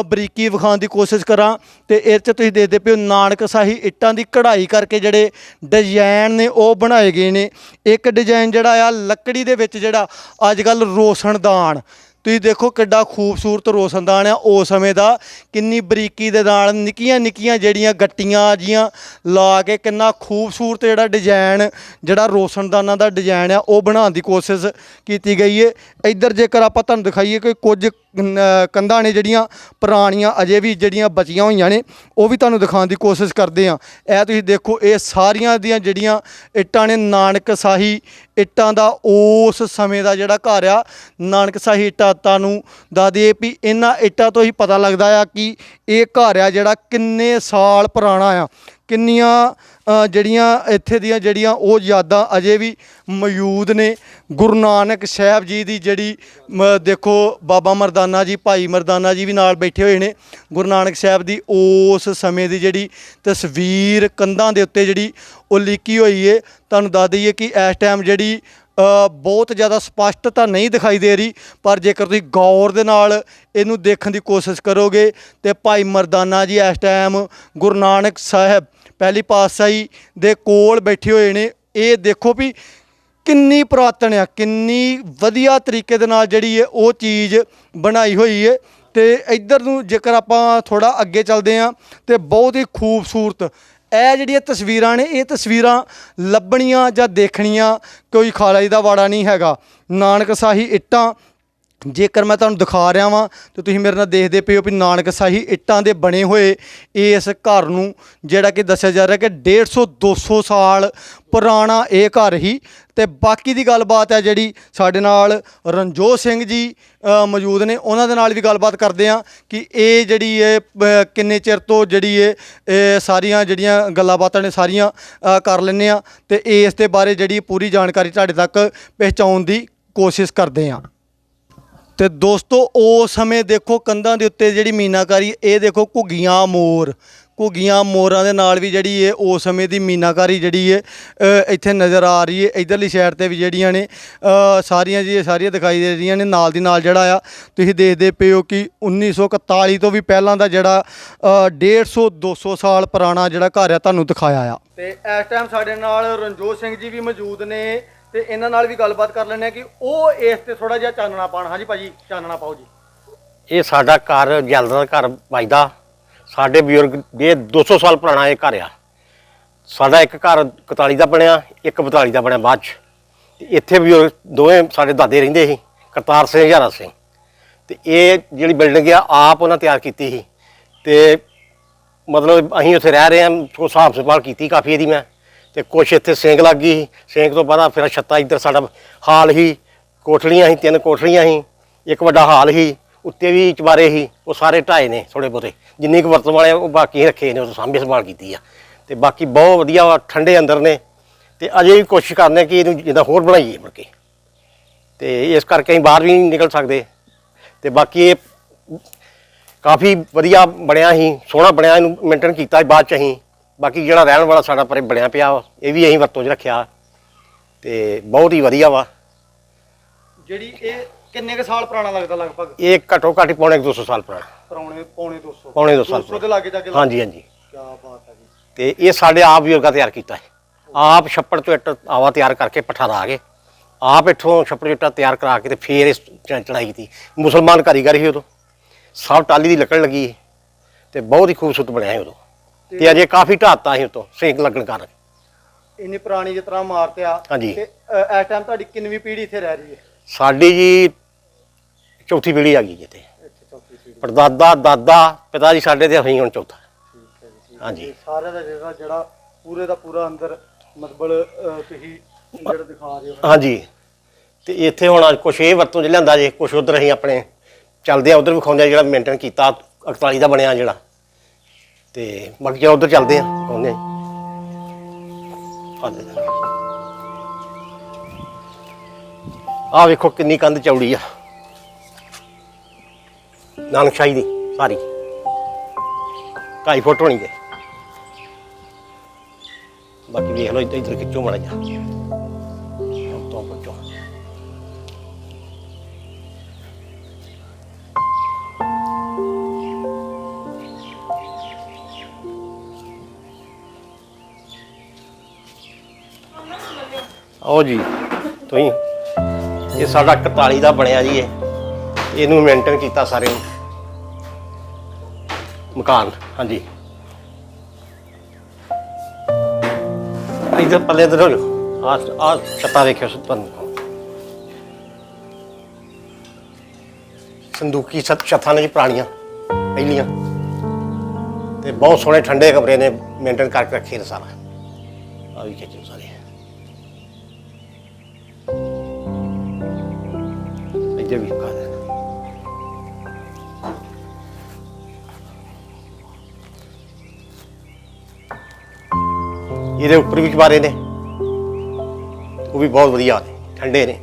[SPEAKER 1] ਬਰੀਕੀ ਵਿਖਾਉਣ ਦੀ ਕੋਸ਼ਿਸ਼ ਕਰਾਂ, ਤੇ ਇਹ 'ਚ ਤੁਸੀਂ ਦੇਖਦੇ ਪਿਓ ਨਾਨਕ ਸਾਹੀ ਇੱਟਾਂ ਦੀ ਕਢਾਈ ਕਰਕੇ ਜਿਹੜੇ ਡਿਜ਼ਾਈਨ ਨੇ ਉਹ ਬਣਾਏ ਗਏ ਨੇ। ਇੱਕ ਡਿਜ਼ਾਈਨ ਜਿਹੜਾ ਆ, ਲੱਕੜੀ ਦੇ ਵਿੱਚ ਜਿਹੜਾ ਅੱਜ ਕੱਲ ਰੋਸ਼ਨਦਾਨ। ਤੁਸੀਂ ਦੇਖੋ ਕਿੱਡਾ ਖੂਬਸੂਰਤ ਰੋਸ਼ਨਦਾਨ ਆ, ਉਸ ਸਮੇਂ ਦਾ ਕਿੰਨੀ ਬਰੀਕੀ ਦੇ ਨਾਲ ਨਿੱਕੀਆਂ ਨਿੱਕੀਆਂ ਜਿਹੜੀਆਂ ਗੱਟੀਆਂ ਜੀਆਂ ਲਾ ਕੇ ਕਿੰਨਾ ਖੂਬਸੂਰਤ ਜਿਹੜਾ ਡਿਜ਼ਾਈਨ ਜਿਹੜਾ ਰੋਸ਼ਨਦਾਨਾਂ ਦਾ ਡਿਜ਼ਾਈਨ ਆ, ਉਹ ਬਣਾਉਣ ਦੀ ਕੋਸ਼ਿਸ਼ ਕੀਤੀ ਗਈ ਹੈ ਇੱਧਰ ਜੇਕਰ ਆਪਾਂ ਤੁਹਾਨੂੰ ਦਿਖਾਈਏ ਕਿ ਕੁਝ ਕੰਧਾਂ ਨੇ ਜਿਹੜੀਆਂ ਪੁਰਾਣੀਆਂ ਅਜੇ ਵੀ ਜਿਹੜੀਆਂ ਬਚੀਆਂ ਹੋਈਆਂ ਨੇ, ਉਹ ਵੀ ਤੁਹਾਨੂੰ ਦਿਖਾਉਣ ਦੀ ਕੋਸ਼ਿਸ਼ ਕਰਦੇ ਆ ਇਹ ਤੁਸੀਂ ਦੇਖੋ, ਇਹ ਸਾਰੀਆਂ ਦੀਆਂ ਜਿਹੜੀਆਂ ਇੱਟਾਂ ਨੇ, ਨਾਨਕ ਸਾਹੀ ਇੱਟਾਂ ਦਾ ਉਸ ਸਮੇਂ ਦਾ ਜਿਹੜਾ ਘਰ ਆ, ਨਾਨਕ ਸਾਹੀ ਇੱਟਾਂ ਨੂੰ ਦੱਸ ਦਈਏ ਵੀ ਇਹਨਾਂ ਇੱਟਾਂ ਤੋਂ ਹੀ ਪਤਾ ਲੱਗਦਾ ਆ ਕਿ ਇਹ ਘਰ ਆ ਜਿਹੜਾ ਕਿੰਨੇ ਸਾਲ ਪੁਰਾਣਾ ਆ, ਕਿੰਨੀਆਂ ਜਿਹੜੀਆਂ ਇੱਥੇ ਦੀਆਂ ਜਿਹੜੀਆਂ ਉਹ ਯਾਦਾਂ ਅਜੇ ਵੀ ਮੌਜੂਦ ਨੇ। ਗੁਰੂ ਨਾਨਕ ਸਾਹਿਬ ਜੀ ਦੀ ਜਿਹੜੀ ਦੇਖੋ ਬਾਬਾ ਮਰਦਾਨਾ ਜੀ, ਭਾਈ ਮਰਦਾਨਾ ਜੀ ਵੀ ਨਾਲ ਬੈਠੇ ਹੋਏ ਨੇ। ਗੁਰੂ ਨਾਨਕ ਸਾਹਿਬ ਦੀ ਉਸ ਸਮੇਂ ਦੀ ਜਿਹੜੀ ਤਸਵੀਰ ਕੰਧਾਂ ਦੇ ਉੱਤੇ ਜਿਹੜੀ ਉਹ ਲਿਖੀ ਹੋਈ ਏ। ਤੁਹਾਨੂੰ ਦੱਸ ਦਈਏ ਕਿ ਇਸ ਟਾਈਮ ਜਿਹੜੀ ਬਹੁਤ ਜ਼ਿਆਦਾ ਸਪਸ਼ਟ ਤਾਂ ਨਹੀਂ ਦਿਖਾਈ ਦੇ ਰਹੀ, ਪਰ ਜੇਕਰ ਤੁਸੀਂ ਗੌਰ ਦੇ ਨਾਲ ਇਹਨੂੰ ਦੇਖਣ ਦੀ ਕੋਸ਼ਿਸ਼ ਕਰੋਗੇ ਤੇ ਭਾਈ ਮਰਦਾਨਾ ਜੀ ਇਸ ਟਾਈਮ ਗੁਰੂ ਨਾਨਕ ਸਾਹਿਬ ਪਹਿਲੀ ਪਾਤਸ਼ਾਹੀ ਦੇ ਕੋਲ ਬੈਠੇ ਹੋਏ ਨੇ। ਇਹ ਦੇਖੋ ਵੀ ਕਿੰਨੀ ਪੁਰਾਤਨ ਆ, ਕਿੰਨੀ ਵਧੀਆ ਤਰੀਕੇ ਦੇ ਨਾਲ ਜਿਹੜੀ ਹੈ ਉਹ ਚੀਜ਼ ਬਣਾਈ ਹੋਈ ਹੈ ਤੇ ਇੱਧਰ ਨੂੰ ਜੇਕਰ ਆਪਾਂ ਥੋੜਾ ਅੱਗੇ ਚੱਲਦੇ ਆ ਤੇ ਬਹੁਤ ਹੀ ਖੂਬਸੂਰਤ ਇਹ ਜਿਹੜੀਆਂ ਤਸਵੀਰਾਂ ਨੇ, ਇਹ ਤਸਵੀਰਾਂ ਲੱਭਣੀਆਂ ਜਾਂ ਦੇਖਣੀਆਂ ਕੋਈ ਖਾਲਾਈ ਦਾ ਵਾੜਾ ਨਹੀਂ ਹੈਗਾ। ਨਾਨਕ ਸਾਹੀ ਇੱਟਾਂ ਜੇਕਰ ਮੈਂ ਤੁਹਾਨੂੰ ਦਿਖਾ ਰਿਹਾ ਵਾਂ, ਤੇ ਤੁਸੀਂ ਮੇਰੇ ਨਾਲ ਦੇਖਦੇ ਪਏ ਹੋ ਵੀ ਨਾਨਕ ਸਾਹੀ ਇੱਟਾਂ ਦੇ ਬਣੇ ਹੋਏ ਇਸ ਘਰ ਨੂੰ, ਜਿਹੜਾ ਕਿ ਦੱਸਿਆ ਜਾ ਰਿਹਾ ਕਿ 150 200 ਸਾਲ ਪੁਰਾਣਾ ਇਹ ਘਰ ਹੀ। ਤੇ ਬਾਕੀ ਦੀ ਗੱਲਬਾਤ ਹੈ ਜਿਹੜੀ ਸਾਡੇ ਨਾਲ ਰਣਜੋਤ ਸਿੰਘ ਜੀ ਮੌਜੂਦ ਨੇ, ਉਹਨਾਂ ਦੇ ਨਾਲ ਵੀ ਗੱਲਬਾਤ ਕਰਦੇ ਆ ਕਿ ਇਹ ਜਿਹੜੀ ਇਹ ਕਿੰਨੇ ਚਿਰ ਤੋਂ ਜਿਹੜੀ ਇਹ ਸਾਰੀਆਂ ਜਿਹੜੀਆਂ ਗੱਲਾਂ ਬਾਤਾਂ ਨੇ ਸਾਰੀਆਂ ਕਰ ਲੈਂਦੇ ਆ ਤੇ ਇਸ ਦੇ ਬਾਰੇ ਜਿਹੜੀ ਪੂਰੀ ਜਾਣਕਾਰੀ ਤੁਹਾਡੇ ਤੱਕ ਪਹੁੰਚਾਉਣ ਦੀ ਕੋਸ਼ਿਸ਼ ਕਰਦੇ ਆ ਤੇ ਦੋਸਤੋ ਉਸ ਸਮੇਂ ਦੇਖੋ ਕੰਧਾਂ ਦੇ ਉੱਤੇ ਜਿਹੜੀ ਮੀਨਾਕਾਰੀ ਇਹ ਦੇਖੋ ਘੁੱਗੀਆਂ ਮੋਰ। ਘੁੱਗੀਆਂ ਮੋਰਾਂ ਦੇ ਨਾਲ ਵੀ ਜਿਹੜੀ ਇਹ ਉਸ ਸਮੇਂ ਦੀ ਮੀਨਾਕਾਰੀ ਜਿਹੜੀ ਹੈ ਇੱਥੇ ਨਜ਼ਰ ਆ ਰਹੀ ਹੈ। ਇਧਰਲੀ ਸਾਈਡ ਤੇ ਵੀ ਜਿਹੜੀਆਂ ਨੇ ਸਾਰੀਆਂ ਜੀ ਸਾਰੀਆਂ ਦਿਖਾਈ ਦੇ ਰਹੀਆਂ ਨੇ ਨਾਲ ਦੀ ਨਾਲ ਜਿਹੜਾ ਆ ਤੁਸੀਂ ਦੇਖਦੇ ਪਏ ਹੋ ਕਿ 1941 ਤੋਂ ਵੀ ਪਹਿਲਾਂ ਦਾ ਜਿਹੜਾ ਅ, 150 200 ਸਾਲ ਪੁਰਾਣਾ ਜਿਹੜਾ ਘਰ ਆ ਤੁਹਾਨੂੰ ਦਿਖਾਇਆ ਆ। ਤੇ ਇਸ ਟਾਈਮ ਸਾਡੇ ਨਾਲ ਰਣਜੋਤ ਸਿੰਘ ਜੀ ਵੀ ਮੌਜੂਦ ਨੇ। ਤੇ ਇਹਨਾਂ ਨਾਲ ਵੀ ਗੱਲਬਾਤ ਕਰ ਲੈਣੇ ਆ ਕਿ ਉਹ ਇਸ ਤੇ ਥੋੜਾ ਜਿਹਾ ਚਾਨਣਾ ਪਾਣ ਹਾਂਜੀ ਭਾਜੀ, ਚਾਨਣਾ ਪਾਓ ਜੀ।
[SPEAKER 2] ਇਹ ਸਾਡਾ ਘਰ ਜਲਦਾ ਘਰ ਵੱਜਦਾ। ਸਾਡੇ ਬਜ਼ੁਰਗ, ਇਹ 200 ਸਾਲ ਪੁਰਾਣਾ ਇਹ ਘਰ ਆ। ਸਾਡਾ ਇੱਕ ਘਰ 41 ਦਾ ਬਣਿਆ, ਇੱਕ 42 ਦਾ ਬਣਿਆ ਬਾਅਦ ਚ। ਤੇ ਇੱਥੇ ਬਜ਼ੁਰਗ ਦੋਵੇਂ ਸਾਡੇ ਦਾਦੇ ਰਹਿੰਦੇ ਸੀ, ਕਰਤਾਰ ਸਿੰਘ, ਹਜ਼ਾਰਾ ਸਿੰਘ। ਤੇ ਇਹ ਜਿਹੜੀ ਬਿਲਡਿੰਗ ਆ, ਆਪ ਉਹਨਾਂ ਤਿਆਰ ਕੀਤੀ ਸੀ। ਤੇ ਮਤਲਬ ਅਸੀਂ ਉੱਥੇ ਰਹਿ ਰਹੇ ਹਾਂ ਉਹ ਹਿਸਾਬ ਸੰਭਾਲ ਕੀਤੀ ਕਾਫੀ ਇਹਦੀ ਮੈਂ। ਤੇ ਕੁਛ ਇੱਥੇ ਸੇਂਗ ਲੱਗ ਗਈ ਸੀ। ਸੇਂਕ ਤੋਂ ਬਾਅਦ ਫਿਰ ਛੱਤਾਂ ਇੱਧਰ ਸਾਡਾ ਹਾਲ ਹੀ ਕੋਠੜੀਆਂ ਹੀ ਤਿੰਨ ਕੋਠੜੀਆਂ ਹੀ ਇੱਕ ਵੱਡਾ ਹਾਲ ਹੀ ਉੱਤੇ ਵੀ ਚਵਾਰੇ ਸੀ। ਉਹ ਸਾਰੇ ਢਾਏ ਨੇ ਥੋੜੇ ਬਹੁਤੇ। ਜਿੰਨੀ ਕੁ ਵਰਤੋਂ ਵਾਲੇ ਆ, ਉਹ ਬਾਕੀ ਰੱਖੇ ਨੇ ਉਹ ਸਾਂਭੇ ਸੰਭਾਲ ਕੀਤੀ ਆ। ਤੇ ਬਾਕੀ ਬਹੁਤ ਵਧੀਆ ਵਾ ਠੰਡੇ ਅੰਦਰ ਨੇ। ਤੇ ਅਜੇ ਵੀ ਕੋਸ਼ਿਸ਼ ਕਰਦੇ ਕਰਨੇ ਕਿ ਇਹਨੂੰ ਜਿੱਦਾਂ ਹੋਰ ਬਣਾਈਏ ਮੁੜ ਕੇ। ਤੇ ਇਸ ਕਰਕੇ ਅਸੀਂ ਬਾਹਰ ਵੀ ਨਹੀਂ ਨਿਕਲ ਸਕਦੇ। ਤੇ ਬਾਕੀ ਇਹ ਕਾਫੀ ਵਧੀਆ ਬਣਿਆ ਸੀ ਸੋਹਣਾ ਬਣਿਆ ਇਹਨੂੰ ਮੇਨਟੇਨ ਕੀਤਾ ਸੀ ਬਾਅਦ ਚ ਅਸੀਂ। ਬਾਕੀ ਜਿਹੜਾ ਰਹਿਣ ਵਾਲਾ ਸਾਡਾ ਪਰੇ ਬਣਿਆ ਪਿਆ ਵਾ, ਇਹ ਵੀ ਅਸੀਂ ਵਰਤੋਂ 'ਚ ਰੱਖਿਆ। ਤੇ ਬਹੁਤ ਹੀ ਵਧੀਆ ਵਾ।
[SPEAKER 1] ਜਿਹੜੀ ਇਹ ਕਿੰਨੇ ਕੁ ਸਾਲ ਪੁਰਾਣਾ ਲੱਗਦਾ ਲਗਭਗ?
[SPEAKER 2] ਇਹ ਘੱਟੋ ਘੱਟ ਹੀ ਪੌਣੇ ਕੁ 200 ਸਾਲ ਪੁਰਾਣਾ।
[SPEAKER 1] ਪਰੌਣੇ ਪੌਣੇ 200
[SPEAKER 2] ਪੌਣੇ 200 ਸਾਲ
[SPEAKER 1] 200 ਦੇ ਲਾਗੇ ਜਾ ਕੇ
[SPEAKER 2] ਹਾਂਜੀ ਹਾਂਜੀ।
[SPEAKER 1] ਕੀ ਬਾਤ ਹੈ ਜੀ।
[SPEAKER 2] ਤੇ ਇਹ ਸਾਡੇ ਆਪ ਬਜ਼ੁਰਗਾਂ ਤਿਆਰ ਕੀਤਾ ਹੈ। ਆਪ ਛੱਪੜ ਤੋਂ ਇੱਟ ਆਵਾ ਤਿਆਰ ਕਰਕੇ ਪੱਠਾ ਲਾ ਕੇ ਆਪ ਇੱਥੋਂ ਛੱਪੜ ਇੱਟਾਂ ਤਿਆਰ ਕਰਾ ਕੇ ਤੇ ਫੇਰ ਇਸ ਚ- ਚੜਾਈ ਕੀਤੀ। ਮੁਸਲਮਾਨ ਕਾਰੀਗਰ ਸੀ ਉਦੋਂ। ਸਭ ਟਾਲੀ ਦੀ ਲੱਕੜ ਲੱਗੀ ਸੀ ਤੇ ਬਹੁਤ ਹੀ ਖੂਬਸੂਰਤ ਬਣਿਆ ਸੀ ਉਦੋਂ। ਤੇ ਅਜੇ ਕਾਫੀ ਢਾਤਾ ਸੀ ਉਤੋਂ ਸੇਕ ਲੱਗਣ ਕਾਰਨ।
[SPEAKER 1] ਇੰਨੀ ਪੁਰਾਣੀ ਜਿਸ ਤਰ੍ਹਾਂ ਇਮਾਰਤ ਆ
[SPEAKER 2] ਹਾਂਜੀ।
[SPEAKER 1] ਤੇ ਅ, ਇਸ ਟਾਈਮ ਤੁਹਾਡੀ ਕਿੰਨਵੀਂ ਪੀੜ੍ਹੀ ਇੱਥੇ ਰਹਿ ਰਹੀ ਹੈ?
[SPEAKER 2] ਸਾਡੀ ਜੀ ਚੌਥੀ ਪੀੜ੍ਹੀ ਆ ਗਈ ਜਿੱਤੇ
[SPEAKER 1] ਇੱਥੇ। ਚੌਥੀ ਪੀੜ੍ਹੀ।
[SPEAKER 2] ਪੜਦਾਦਾ ਦਾਦਾ ਪਿਤਾ ਜੀ ਸਾਡੇ ਤੇ ਅਸੀਂ ਹੁਣ ਚੌਥਾ।
[SPEAKER 1] ਠੀਕ ਹੈ ਜੀ
[SPEAKER 2] ਹਾਂਜੀ।
[SPEAKER 1] ਸਾਰਿਆਂ ਦਾ ਜਿਹੜਾ ਜਿਹੜਾ ਪੂਰੇ ਦਾ ਪੂਰਾ ਅੰਦਰ ਮਤਲਬ ਅ, ਤੁਸੀਂ ਜਿਹੜਾ ਦਿਖਾ ਰਹੇ ਹੋ।
[SPEAKER 2] ਹਾਂਜੀ। ਤੇ ਇੱਥੇ ਹੁਣ ਕੁਛ ਇਹ ਵਰਤੋਂ ਚ ਲਿਆਂਦਾ ਜੇ ਕੁਛ ਉਧਰ ਅਸੀਂ ਆਪਣੇ ਚੱਲਦੇ ਆ ਉਧਰ ਵਿਖਾਉਂਦੇ ਆ ਜਿਹੜਾ ਮੇਨਟੇਨ ਕੀਤਾ 41 ਦਾ ਬਣਿਆ ਜਿਹੜਾ। ਤੇ ਬਾਕੀ ਜਿਹੜਾ ਉਧਰ ਚੱਲਦੇ ਆ ਵਿਖਾਉਂਦੇ ਆ ਆ ਵੇਖੋ ਕਿੰਨੀ ਕੰਧ ਚੌੜੀ ਆ। ਨਾਨਕਸ਼ਾਹੀ ਦੀ, ਸਾਰੀ। ਢਾਈ ਫੁੱਟ ਹੋਣੀ ਜੇ ਬਾਕੀ ਵੇਖ ਲਓ ਇੱਧਰ ਇੱਧਰ ਖਿੱਚੋ ਮੜਾ ਜਾ ਉਹ ਜੀ, ਤੁਸੀਂ। ਇਹ ਸਾਡਾ 41 ਦਾ ਬਣਿਆ ਜੀ ਇਹ। ਇਹਨੂੰ ਮੇਨਟੇਨ ਕੀਤਾ ਸਾਰੇ ਨੂੰ। ਮਕਾਨ, ਹਾਂਜੀ। ਇਧਰ ਪੱਲੇ ਇਧਰ ਹੋ ਆ ਆ ਛੱਤਾ ਵੇਖਿਓ ਤੁਹਾਨੂੰ ਸੰਦੂਕੀ ਛੱਤ ਛੱਤਾਂ ਨੇ ਜੀ ਪੁਰਾਣੀਆਂ, ਪਹਿਲੀਆਂ। ਤੇ ਬਹੁਤ ਸੋਹਣੇ ਠੰਡੇ ਕਮਰੇ ਨੇ ਮੇਨਟੇਨ ਕਰਕੇ ਰੱਖੇ ਨੇ ਸਾਰਾ। ਆ ਵੀ ਖਿੱਚੋ ਸਾਰੇ। ਇੱਧਰ ਇਹਦੇ ਉੱਪਰ ਵੀ ਚਵਾਰੇ ਨੇ। ਉਹ ਵੀ ਬਹੁਤ ਵਧੀਆ ਨੇ ਠੰਡੇ ਨੇ।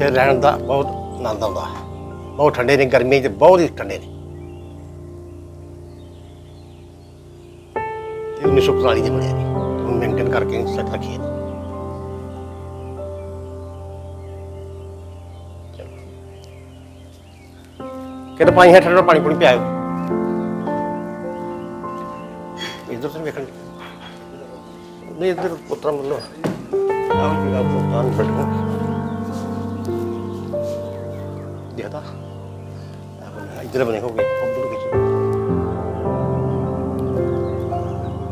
[SPEAKER 2] ਇੱਥੇ ਰਹਿਣ ਦਾ ਬਹੁਤ ਆਨੰਦ ਆਉਂਦਾ। ਹੈ ਬਹੁਤ ਠੰਡੇ ਨੇ, ਗਰਮੀ 'ਚ ਬਹੁਤ ਹੀ ਠੰਡੇ ਨੇ। ਤੇ 1941 ਦੇ ਬਣੇ ਨੇ ਮੇਨਟੇਨ ਕਰਕੇ ਸੈੱਟ ਰੱਖੀਏ। ਨੇ ਕਿਹੜਾ ਪਾਣੀ ਹੈ ਠੰਡਾ ਪਾਣੀ ਪੂਣੀ ਪਿਆਓ ਇਧਰ ਤੋਂ ਵੇਖਣ ਨਹੀਂ, ਇਧਰ ਪੁੱਤਰਾ ਮੁੱਲੋ ਆਹ ਜਿਹੜਾ ਪ੍ਰੋਗਰਾਮ ਬੈਠੋ ਦੇਖਦਾ ਇਧਰ ਬਣੇ ਹੋਗੇ ਉਧਰ ਕਿਚ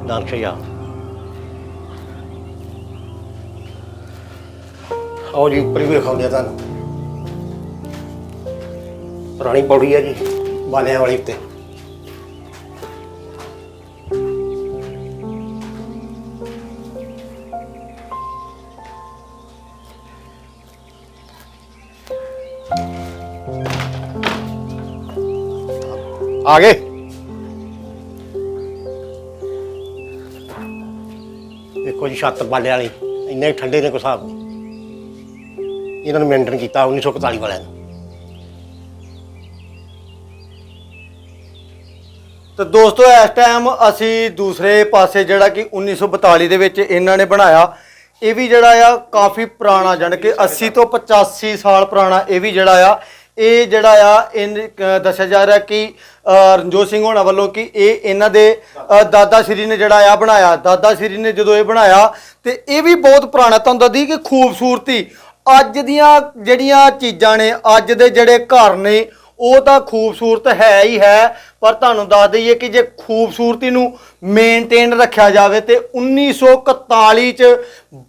[SPEAKER 2] ਨਾਨਕ ਸ਼ਿਆ ਆਓ ਜੀ ਉੱਪਰ ਪੁਰਾਣੀ ਪੌੜੀ ਹੈ ਜੀ ਬਾਲਿਆਂ ਵਾਲੀ ਉੱਤੇ ਆ ਗਏ। ਦੇਖੋ ਜੀ, ਛੱਤ ਬਾਲੇ ਵਾਲੀ, ਇੰਨੇ ਠੰਡੇ ਨੇ ਕੋਈ ਹਿਸਾਬ ਇਹਨਾਂ ਨੂੰ ਮੇਨਟੇਨ ਕੀਤਾ 1941 ਵਾਲਿਆਂ ਨੇ।
[SPEAKER 1] ਤੇ ਦੋਸਤੋ, ਇਸ ਟਾਈਮ ਅਸੀਂ ਦੂਸਰੇ ਪਾਸੇ ਜਿਹੜਾ ਕਿ 1942 ਦੇ ਵਿੱਚ ਇਹਨਾਂ ਨੇ ਬਣਾਇਆ, ਇਹ ਵੀ ਜਿਹੜਾ ਆ, ਕਾਫੀ ਪੁਰਾਣਾ, ਜਾਣੀ ਕਿ 80 ਤੋਂ 85 ਸਾਲ ਪੁਰਾਣਾ ਇਹ ਵੀ ਜਿਹੜਾ ਆ ਇਹ ਜਿਹੜਾ ਆ, ਇਹ ਦੱਸਿਆ ਜਾ ਰਿਹਾ ਕਿ ਰਣਜੋਤ ਸਿੰਘ ਹੋਣਾ ਵੱਲੋਂ ਕਿ ਇਹ ਇਹਨਾਂ ਦੇ ਦਾਦਾ ਸ਼੍ਰੀ ਨੇ ਜਿਹੜਾ ਆ ਬਣਾਇਆ। ਦਾਦਾ ਸ਼੍ਰੀ ਨੇ ਜਦੋਂ ਇਹ ਬਣਾਇਆ, ਤੇ ਇਹ ਵੀ ਬਹੁਤ ਪੁਰਾਣਾ ਤੁਹਾਨੂੰ ਦੱਸਦੀ ਕਿ ਖੂਬਸੂਰਤੀ। ਅੱਜ ਦੀਆਂ ਜਿਹੜੀਆਂ ਚੀਜ਼ਾਂ ਨੇ, ਅੱਜ ਦੇ ਜਿਹੜੇ ਘਰ ਨੇ, ਉਹ ਤਾਂ ਖੂਬਸੂਰਤ ਹੈ ਹੀ ਹੈ। ਪਰ ਤੁਹਾਨੂੰ ਦੱਸ ਦਈਏ ਕਿ ਜੇ ਖੂਬਸੂਰਤੀ ਨੂੰ ਮੇਨਟੇਨ ਰੱਖਿਆ ਜਾਵੇ, ਤੇ 1941 ਚ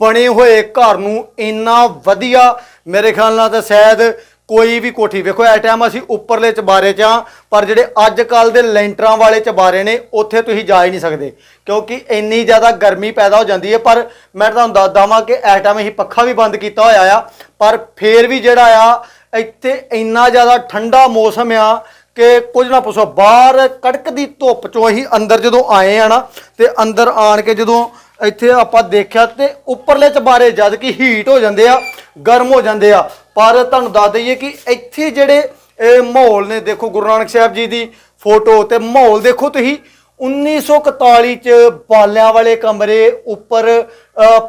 [SPEAKER 1] ਬਣੇ ਹੋਏ ਘਰ ਨੂੰ ਇੰਨਾ ਵਧੀਆ, ਮੇਰੇ ਖਿਆਲ ਨਾਲ ਤਾਂ ਸ਼ਾਇਦ ਕੋਈ ਵੀ ਕੋਠੀ, ਵੇਖੋ ਇਸ ਟਾਈਮ ਅਸੀਂ ਉੱਪਰਲੇ ਚਬਾਰੇ 'ਚ ਆ, ਪਰ ਜਿਹੜੇ ਅੱਜ ਕੱਲ ਦੇ ਲੈਂਟਰਾਂ ਵਾਲੇ ਚਬਾਰੇ ਨੇ, ਉੱਥੇ ਤੁਸੀਂ ਜਾ ਹੀ ਨਹੀਂ ਸਕਦੇ। ਕਿਉਂਕਿ ਇੰਨੀ ਜ਼ਿਆਦਾ ਗਰਮੀ ਪੈਦਾ ਹੋ ਜਾਂਦੀ ਹੈ, ਪਰ ਮੈਂ ਤੁਹਾਨੂੰ ਦੱਸਦਾ ਵਾਂ ਕਿ ਇਸ ਟਾਈਮ ਅਸੀਂ ਪੱਖਾ ਵੀ ਬੰਦ ਕੀਤਾ ਹੋਇਆ ਆ, ਪਰ ਫੇਰ ਵੀ ਜਿਹੜਾ ਆ, ਇੱਥੇ ਇੰਨਾ ਜ਼ਿਆਦਾ ਠੰਡਾ ਮੌਸਮ ਆ ਕਿ ਕੁਝ ਨਾ ਪੁੱਛੋ, ਬਾਹਰ ਕੜਕਦੀ ਧੁੱਪ ਚੋਂ ਅਸੀਂ ਅੰਦਰ ਜਦੋਂ ਆਏ ਆ ਨਾ, ਤੇ ਅੰਦਰ ਆਣ ਕੇ ਜਦੋਂ ਇੱਥੇ ਆਪਾਂ ਦੇਖਿਆ ਤੇ ਉੱਪਰਲੇ ਚਬਾਰੇ ਜਦ ਕਿ ਹੀਟ ਹੋ ਜਾਂਦੇ ਆ, ਗਰਮ ਹੋ ਜਾਂਦੇ ਆ। ਪਰ ਤੁਹਾਨੂੰ ਦੱਸ ਦਈਏ ਕਿ ਇੱਥੇ ਜਿਹੜੇ ਇਹ ਮਾਹੌਲ ਨੇ, ਦੇਖੋ ਗੁਰੂ ਨਾਨਕ ਸਾਹਿਬ ਜੀ ਦੀ ਫੋਟੋ ਤੇ ਮਾਹੌਲ ਦੇਖੋ ਤੁਸੀਂ 1941 ਚ ਬਾਲਿਆਂ ਵਾਲੇ ਕਮਰੇ ਉੱਪਰ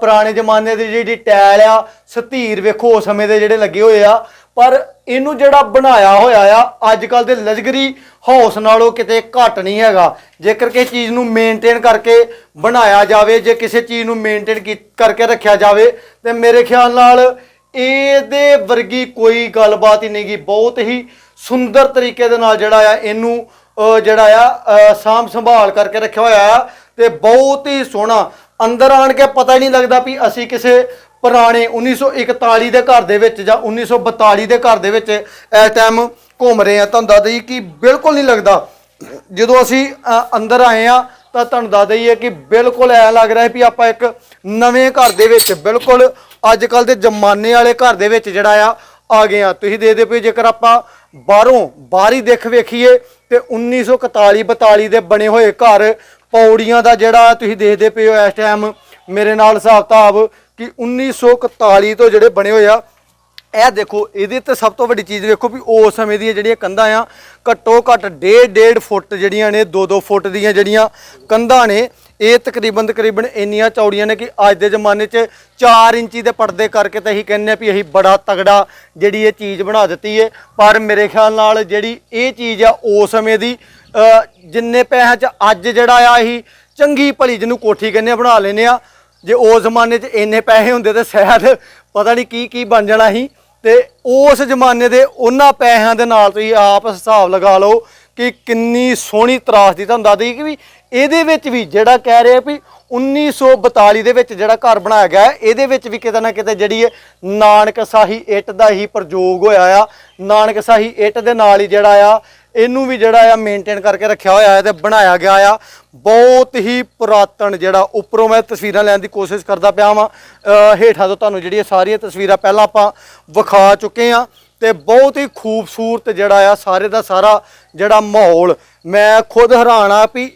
[SPEAKER 1] ਪੁਰਾਣੇ ਜ਼ਮਾਨੇ ਦੀ ਜਿਹੜੀ ਟੈਲ ਆ ਸਤੀਰ ਵੇਖੋ ਉਸ ਸਮੇਂ ਦੇ ਜਿਹੜੇ ਲੱਗੇ ਹੋਏ ਆ। ਪਰ ਇਹਨੂੰ ਜਿਹੜਾ ਬਣਾਇਆ ਹੋਇਆ ਆ ਅੱਜ ਕੱਲ ਦੇ ਲਗਜ਼ਰੀ ਹਾਊਸ ਨਾਲੋਂ ਕਿਤੇ ਘੱਟ ਨਹੀਂ ਹੈਗਾ। ਜੇਕਰ ਕਿਸੇ ਚੀਜ਼ ਨੂੰ ਮੇਨਟੇਨ ਕਰਕੇ ਬਣਾਇਆ ਜਾਵੇ, ਜੇ ਕਿਸੇ ਚੀਜ਼ ਨੂੰ ਮੇਨਟੇਨ ਕਰਕੇ ਰੱਖਿਆ ਜਾਵੇ, ਤੇ ਮੇਰੇ ਖਿਆਲ ਨਾਲ ਇਹਦੇ ਵਰਗੀ ਕੋਈ ਗੱਲਬਾਤ ਹੀ ਨਹੀਂਗੀ ਬਹੁਤ ਹੀ ਸੁੰਦਰ ਤਰੀਕੇ ਦੇ ਨਾਲ ਜਿਹੜਾ ਆ, ਇਹਨੂੰ ਜਿਹੜਾ ਆ ਸਾਂਭ ਸੰਭਾਲ ਕਰਕੇ ਰੱਖਿਆ ਹੋਇਆ ਆ, ਤੇ ਬਹੁਤ ਹੀ ਸੋਹਣਾ। ਅੰਦਰ ਆਣ ਕੇ ਪਤਾ ਹੀ ਨਹੀਂ ਲੱਗਦਾ ਵੀ ਅਸੀਂ ਕਿਸੇ ਪੁਰਾਣੇ 1941 ਦੇ ਘਰ ਦੇ ਵਿੱਚ ਜਾਂ 1942 ਦੇ ਘਰ ਦੇ ਵਿੱਚ ਇਸ ਟਾਈਮ ਘੁੰਮ ਰਹੇ ਆ ਤੁਹਾਨੂੰ ਦੱਸ ਦਈ ਕਿ ਬਿਲਕੁਲ ਨਹੀਂ ਲੱਗਦਾ। ਜਦੋਂ ਅਸੀਂ ਅੰਦਰ ਆਏ ਆ ਤਾਂ ਤੁਹਾਨੂੰ ਦੱਸ ਦਈਏ ਕਿ ਬਿਲਕੁਲ ਐ ਲੱਗ ਰਿਹਾ ਹੈ ਵੀ ਆਪਾਂ ਇੱਕ ਨਵੇਂ ਘਰ ਦੇ ਵਿੱਚ ਬਿਲਕੁਲ ਅੱਜ ਕੱਲ ਦੇ ਜ਼ਮਾਨੇ ਵਾਲੇ ਘਰ ਦੇ ਵਿੱਚ ਜਿਹੜਾ ਆ ਆ ਗਏ ਆ ਤੁਸੀਂ ਦੇਖਦੇ ਪਏ ਜੇਕਰ ਆਪਾਂ ਬਾਹਰੋਂ ਬਾਹਰੀ ਦੇਖ ਵੇਖੀਏ, ਤੇ 1941 42 ਦੇ ਬਣੇ ਹੋਏ ਘਰ ਪੌੜੀਆਂ ਦਾ ਜਿਹੜਾ, ਤੁਸੀਂ ਦੇਖਦੇ ਪਏ ਹੋ ਇਸ ਟਾਈਮ ਮੇਰੇ ਨਾਲ ਹਿਸਾਬ ਕਿਤਾਬ ਕਿ 1941 ਤੋਂ ਜਿਹੜੇ ਬਣੇ ਹੋਏ ਆ, ਇਹ ਦੇਖੋ, ਇਹਦੇ ਤੇ ਸਭ ਤੋਂ ਵੱਡੀ ਚੀਜ਼ ਵੇਖੋ ਵੀ ਉਸ ਸਮੇਂ ਦੀਆਂ ਜਿਹੜੀਆਂ ਕੰਧਾਂ ਆ, ਘੱਟੋ ਘੱਟ 1.5 1.5 ਫੁੱਟ ਜਿਹੜੀਆਂ ਨੇ 2-2 ਫੁੱਟ ਦੀਆਂ ਜਿਹੜੀਆਂ ਕੰਧਾਂ ਨੇ, ਇਹ ਤਕਰੀਬਨ ਤਕਰੀਬਨ ਇੰਨੀਆਂ ਚੌੜੀਆਂ ਨੇ ਕਿ ਅੱਜ ਦੇ ਜ਼ਮਾਨੇ 'ਚ 4 ਇੰਚੀ ਦੇ ਪਰਦੇ ਕਰਕੇ ਤਾਂ ਅਸੀਂ ਕਹਿੰਦੇ ਆ ਵੀ ਅਸੀਂ ਬੜਾ ਤਗੜਾ ਜਿਹੜੀ ਇਹ ਚੀਜ਼ ਬਣਾ ਦਿੱਤੀ ਏ। ਪਰ ਮੇਰੇ ਖਿਆਲ ਨਾਲ ਜਿਹੜੀ ਇਹ ਚੀਜ਼ ਆ ਉਸ ਸਮੇਂ ਦੀ ਜਿੰਨੇ ਪੈਸਿਆਂ 'ਚ ਅੱਜ ਜਿਹੜਾ ਆ, ਅਸੀਂ ਚੰਗੀ ਭਲੀ ਜਿਹਨੂੰ ਕੋਠੀ ਕਹਿੰਦੇ ਆ, ਬਣਾ ਲੈਨੇ ਆ। ਜੇ ਉਸ ਜ਼ਮਾਨੇ 'ਚ ਇੰਨੇ ਪੈਸੇ ਹੁੰਦੇ ਤਾਂ ਸ਼ਾਇਦ ਪਤਾ ਨਹੀਂ ਕੀ ਕੀ ਬਣ ਜਾਣਾ ਸੀ। ਤੇ ਉਸ ਜ਼ਮਾਨੇ ਦੇ ਉਹਨਾਂ ਪੈਸਿਆਂ ਦੇ ਨਾਲ ਤੁਸੀਂ ਆਪ ਹਿਸਾਬ ਲਗਾ ਲਓ ਕਿ ਕਿੰਨੀ ਸੋਹਣੀ ਤਰਾਸਦੀ ਤੁਹਾਨੂੰ ਦੱਸ ਕਿ ਵੀ ਇਹਦੇ ਵਿੱਚ ਵੀ ਜਿਹੜਾ ਕਹਿ ਰਿਹਾ ਵੀ 1942 ਦੇ ਵਿੱਚ ਜਿਹੜਾ ਘਰ ਬਣਾਇਆ ਗਿਆ ਇਹਦੇ ਵਿੱਚ ਵੀ ਕਿਤੇ ਨਾ ਕਿਤੇ ਜਿਹੜੀ ਹੈ ਨਾਨਕ ਸਾਹੀ ਇੱਟ ਦਾ ਹੀ ਪ੍ਰਯੋਗ ਹੋਇਆ ਆ। ਨਾਨਕ ਸਾਹੀ ਇੱਟ ਦੇ ਨਾਲ ਹੀ ਜਿਹੜਾ ਆ ਇਹਨੂੰ ਵੀ ਜਿਹੜਾ ਆ ਮੇਨਟੇਨ ਕਰਕੇ ਰੱਖਿਆ ਹੋਇਆ ਹੈ ਤੇ ਬਣਾਇਆ ਗਿਆ ਆ। ਬਹੁਤ ਹੀ ਪੁਰਾਤਨ ਜਿਹੜਾ ਉੱਪਰੋਂ ਮੈਂ ਤਸਵੀਰਾਂ ਲੈਣ ਦੀ ਕੋਸ਼ਿਸ਼ ਕਰਦਾ ਪਿਆ ਵਾਂ। ਹੇਠਾਂ ਤੋਂ ਤੁਹਾਨੂੰ ਜਿਹੜੀਆਂ ਸਾਰੀਆਂ ਤਸਵੀਰਾਂ ਪਹਿਲਾਂ ਆਪਾਂ ਵਿਖਾ ਚੁੱਕੇ ਆ ਤੇ ਬਹੁਤ ਹੀ ਖੂਬਸੂਰਤ ਜਿਹੜਾ ਆ ਸਾਰੇ ਦਾ ਸਾਰਾ ਜਿਹੜਾ ਮਾਹੌਲ। ਮੈਂ ਖੁਦ ਹੈਰਾਨ ਆ ਵੀ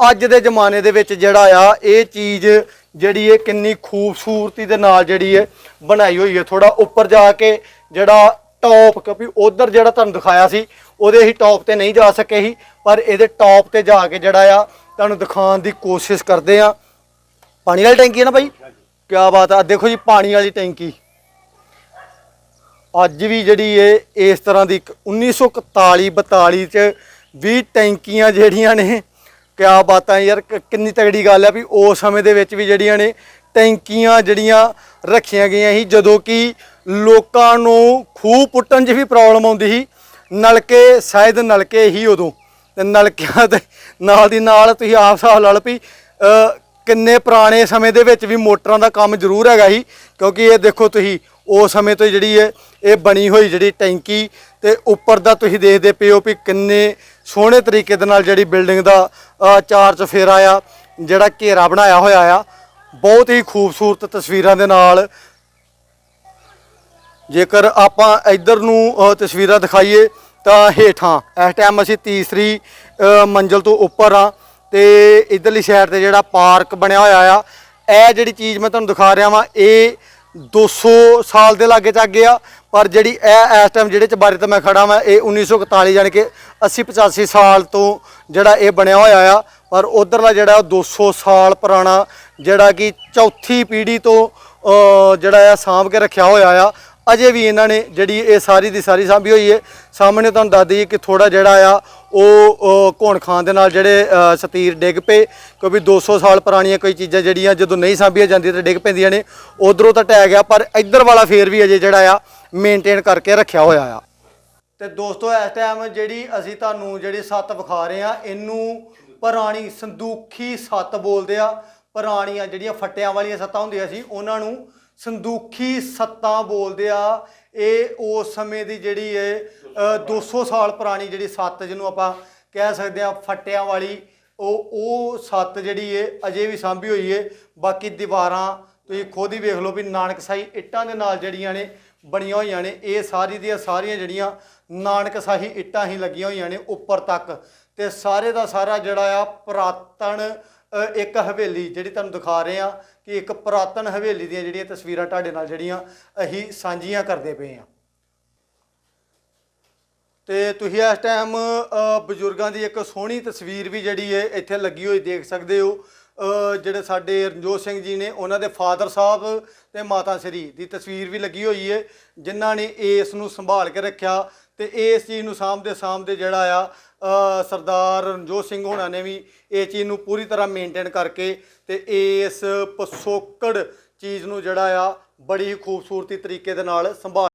[SPEAKER 1] ਅੱਜ ਦੇ ਜ਼ਮਾਨੇ ਦੇ ਵਿੱਚ ਜਿਹੜਾ ਆ, ਇਹ ਚੀਜ਼ ਜਿਹੜੀ ਇਹ ਕਿੰਨੀ ਖੂਬਸੂਰਤੀ ਦੇ ਨਾਲ ਜਿਹੜੀ ਹੈ ਬਣਾਈ ਹੋਈ ਹੈ। ਥੋੜਾ ਉੱਪਰ ਜਾ ਕੇ ਜਿਹੜਾ ਟੌਪ ਕਿਉਂਕਿ ਉਧਰ ਜਿਹੜਾ ਤੁਹਾਨੂੰ ਦਿਖਾਇਆ ਸੀ ਉਹਦੇ ਅਸੀਂ ਟੌਪ ਤੇ ਨਹੀਂ ਜਾ ਸਕੇ ਸੀ, ਪਰ ਇਹਦੇ ਟੌਪ ਤੇ ਜਾ ਕੇ ਜਿਹੜਾ ਆ, ਤੁਹਾਨੂੰ ਦਿਖਾਉਣ ਦੀ ਕੋਸ਼ਿਸ਼ ਕਰਦੇ ਆ। ਪਾਣੀ ਵਾਲੀ ਟੈਂਕੀ ਹੈ ਨਾ ਭਾਈ ਕੀ ਬਾਤ ਆ। ਦੇਖੋ ਜੀ, ਪਾਣੀ ਵਾਲੀ ਟੈਂਕੀ। ਅੱਜ ਵੀ ਜਿਹੜੀ ਇਹ, ਇਸ ਤਰ੍ਹਾਂ ਦੀ ਇੱਕ 1941 42 ਚ ਵੀ ਟੈਂਕੀਆਂ ਜਿਹੜੀਆਂ ਨੇ, ਕਿਆ ਬਾਤਾਂ ਯਾਰ ਕਿੰਨੀ ਤਗੜੀ ਗੱਲ ਆ ਵੀ ਉਸ ਸਮੇਂ ਦੇ ਵਿੱਚ ਵੀ ਜਿਹੜੀਆਂ ਨੇ ਟੈਂਕੀਆਂ ਜਿਹੜੀਆਂ ਰੱਖੀਆਂ ਗਈਆਂ ਸੀ, ਜਦੋਂ ਕਿ ਲੋਕਾਂ ਨੂੰ ਖੂਹ ਪੁੱਟਣ 'ਚ ਵੀ ਪ੍ਰੋਬਲਮ ਆਉਂਦੀ ਸੀ। ਨਲਕੇ, ਸ਼ਾਇਦ ਨਲਕੇ ਹੀ ਉਦੋਂ। ਤੇ ਨਲਕਿਆਂ ਦੇ ਨਾਲ ਦੀ ਨਾਲ ਤੁਸੀਂ ਆਪ ਹਿਸਾਬ ਲਾ ਲਓ ਵੀ ਕਿੰਨੇ ਪੁਰਾਣੇ ਸਮੇਂ ਦੇ ਵਿੱਚ ਵੀ ਮੋਟਰਾਂ ਦਾ ਕੰਮ ਜ਼ਰੂਰ ਹੈਗਾ ਸੀ, ਕਿਉਂਕਿ ਇਹ ਦੇਖੋ ਤੁਸੀਂ ਉਸ ਸਮੇਂ ਤੋਂ ਜਿਹੜੀ ਹੈ ਇਹ ਬਣੀ ਹੋਈ ਜਿਹੜੀ ਟੈਂਕੀ ਤੇ ਉੱਪਰ ਦਾ ਤੁਸੀਂ ਦੇਖਦੇ ਪਏ ਹੋ ਵੀ ਕਿੰਨੇ ਸੋਹਣੇ ਤਰੀਕੇ ਦੇ ਨਾਲ ਜਿਹੜੀ ਬਿਲਡਿੰਗ ਦਾ ਚਾਰ ਚਫੇਰਾ ਆ, ਜਿਹੜਾ ਘੇਰਾ ਬਣਾਇਆ ਹੋਇਆ ਆ, ਬਹੁਤ ਹੀ ਖੂਬਸੂਰਤ ਤਸਵੀਰਾਂ ਦੇ ਨਾਲ ਜੇਕਰ ਆਪਾਂ ਇੱਧਰ ਨੂੰ ਤਸਵੀਰਾਂ ਦਿਖਾਈਏ ਤਾਂ ਹੇਠਾਂ ਇਸ ਟਾਈਮ ਅਸੀਂ ਤੀਸਰੀ ਅ, ਮੰਜ਼ਲ ਤੋਂ ਉੱਪਰ ਆ ਤੇ ਇਧਰਲੀ ਸਾਈਡ ਤੇ ਜਿਹੜਾ ਪਾਰਕ ਬਣਿਆ ਹੋਇਆ ਆ ਇਹ ਜਿਹੜੀ ਚੀਜ਼ ਮੈਂ ਤੁਹਾਨੂੰ ਦਿਖਾ ਰਿਹਾ ਵਾਂ ਇਹ 200 ਸਾਲ ਦੇ ਲਾਗੇ ਚੱਗੇ ਆ ਪਰ ਜਿਹੜੀ ਇਹ ਇਸ ਟਾਈਮ ਜਿਹੜੇ ਚ ਬਾਰੇ ਤੇ ਮੈਂ ਖੜਾ ਵਾਂ ਇਹ 1941 ਜਾਣੀ ਕਿ 80 85 ਸਾਲ ਤੋਂ ਜਿਹੜਾ ਇਹ ਬਣਿਆ ਹੋਇਆ ਆ ਪਰ ਉਧਰਲਾ ਜਿਹੜਾ ਉਹ 200 ਸਾਲ ਪੁਰਾਣਾ ਜਿਹੜਾ ਕਿ ਚੌਥੀ ਪੀੜ੍ਹੀ ਤੋਂ ਜਿਹੜਾ ਆ ਸਾਂਭ ਕੇ ਰੱਖਿਆ ਹੋਇਆ ਆ ਅਜੇ ਵੀ ਇਹਨਾਂ ਨੇ ਜਿਹੜੀ ਇਹ ਸਾਰੀ ਦੀ ਸਾਰੀ ਸਾਂਭੀ ਹੋਈ ਹੈ। ਸਾਹਮਣੇ ਤੁਹਾਨੂੰ ਦੱਸ ਦਈਏ ਕਿ ਥੋੜਾ ਜਿਹੜਾ ਆ, ਉਹ ਉਹ ਘੋਣ ਖਾਨ ਦੇ ਨਾਲ ਜਿਹੜੇ ਸਤੀਰ ਡਿੱਗ ਪਏ। ਕਿਉਂਕਿ 200 ਸਾਲ ਪੁਰਾਣੀਆਂ ਕੋਈ ਚੀਜ਼ਾਂ ਜਿਹੜੀਆਂ ਜਦੋਂ ਨਹੀਂ ਸਾਂਭੀਆਂ ਜਾਂਦੀਆਂ ਤਾਂ ਡਿੱਗ ਪੈਂਦੀਆਂ ਨੇ, ਉਧਰੋਂ ਤਾਂ ਟਹਿ ਗਿਆ ਪਰ ਇੱਧਰ ਵਾਲਾ ਫੇਰ ਵੀ ਅਜੇ ਜਿਹੜਾ ਆ ਮੇਨਟੇਨ ਕਰਕੇ ਰੱਖਿਆ ਹੋਇਆ ਆ। ਤੇ ਦੋਸਤੋ, ਇਸ ਟਾਈਮ ਜਿਹੜੀ ਅਸੀਂ ਤੁਹਾਨੂੰ ਜਿਹੜੀ ਸੱਤ ਵਿਖਾ ਰਹੇ ਆ ਇਹਨੂੰ ਪੁਰਾਣੀ ਸੰਦੂਖੀ ਸੱਤ ਬੋਲਦੇ ਆ। ਪੁਰਾਣੀਆਂ ਜਿਹੜੀਆਂ ਫੱਟਿਆਂ ਵਾਲੀਆਂ ਸੱਤਾਂ ਹੁੰਦੀਆਂ ਸੀ, ਉਹਨਾਂ ਨੂੰ ਸੰਦੂਖੀ ਸੱਤਾਂ ਬੋਲਦੇ ਆ। ਇਹ ਉਸ ਸਮੇਂ ਦੀ ਜਿਹੜੀ ਹੈ ਅ, 200 ਸਾਲ ਪੁਰਾਣੀ ਜਿਹੜੀ ਸੱਤ ਜਿਹਨੂੰ ਆਪਾਂ ਕਹਿ ਸਕਦੇ ਆ ਫੱਟਿਆਂ ਵਾਲੀ ਉਹ ਉਹ ਸੱਤ ਜਿਹੜੀ ਹੈ ਅਜੇ ਵੀ ਸਾਂਭੀ ਹੋਈ ਹੈ ਬਾਕੀ ਦੀਵਾਰਾਂ ਤੁਸੀਂ ਖੁਦ ਹੀ ਵੇਖ ਲਓ ਵੀ ਨਾਨਕਸਾਈ ਇੱਟਾਂ ਦੇ ਨਾਲ ਜਿਹੜੀਆਂ ਨੇ ਬਣੀਆਂ ਹੋਈਆਂ ਨੇ। ਇਹ ਸਾਰੀ ਦੀਆਂ ਸਾਰੀਆਂ ਜਿਹੜੀਆਂ ਨਾਨਕਸਾਹੀ ਇੱਟਾਂ ਹੀ ਲੱਗੀਆਂ ਹੋਈਆਂ ਨੇ ਉੱਪਰ ਤੱਕ। ਤੇ ਸਾਰੇ ਦਾ ਸਾਰਾ ਜਿਹੜਾ ਆ ਪੁਰਾਤਨ ਇੱਕ ਹਵੇਲੀ ਜਿਹੜੀ ਤੁਹਾਨੂੰ ਦਿਖਾ ਰਹੇ ਆ ਕਿ ਇੱਕ ਪੁਰਾਤਨ ਹਵੇਲੀ ਦੀਆਂ ਜਿਹੜੀਆਂ ਤਸਵੀਰਾਂ ਤੁਹਾਡੇ ਨਾਲ ਜਿਹੜੀਆਂ ਅਸੀਂ ਸਾਂਝੀਆਂ ਕਰਦੇ ਪਏ ਆ ਤੇ ਤੁਸੀਂ ਇਸ ਟਾਈਮ ਬਜ਼ੁਰਗਾਂ ਦੀ ਇੱਕ ਸੋਹਣੀ ਤਸਵੀਰ ਵੀ ਜਿਹੜੀ ਹੈ ਇੱਥੇ ਲੱਗੀ ਹੋਈ ਦੇਖ ਸਕਦੇ ਹੋ। ਜਿਹੜੇ ਸਾਡੇ ਰਣਜੋਤ ਸਿੰਘ ਜੀ ਨੇ, ਉਹਨਾਂ ਦੇ ਫਾਦਰ ਸਾਹਿਬ ਤੇ ਮਾਤਾ ਸ੍ਰੀ ਦੀ ਤਸਵੀਰ ਵੀ ਲੱਗੀ ਹੋਈ ਹੈ ਜਿਨ੍ਹਾਂ ਨੇ ਇਸ ਨੂੰ ਸੰਭਾਲ ਕੇ ਰੱਖਿਆ ਤੇ ਇਸ ਚੀਜ਼ ਨੂੰ ਸਾਂਭਦੇ ਸਾਂਭਦੇ ਜਿਹੜਾ ਆ ਸਰਦਾਰ ਰਣਜੋਤ ਸਿੰਘ ਹੋਣਾ ਨੇ ਵੀ ਇਹ ਚੀਜ਼ ਨੂੰ ਪੂਰੀ ਤਰ੍ਹਾਂ ਮੇਨਟੇਨ ਕਰਕੇ ਤੇ ਇਸ ਪਸੋਕੜ ਚੀਜ਼ ਨੂੰ ਜਿਹੜਾ ਆ ਬੜੀ ਖੂਬਸੂਰਤੀ ਤਰੀਕੇ ਦੇ ਨਾਲ ਸੰਭਾਲ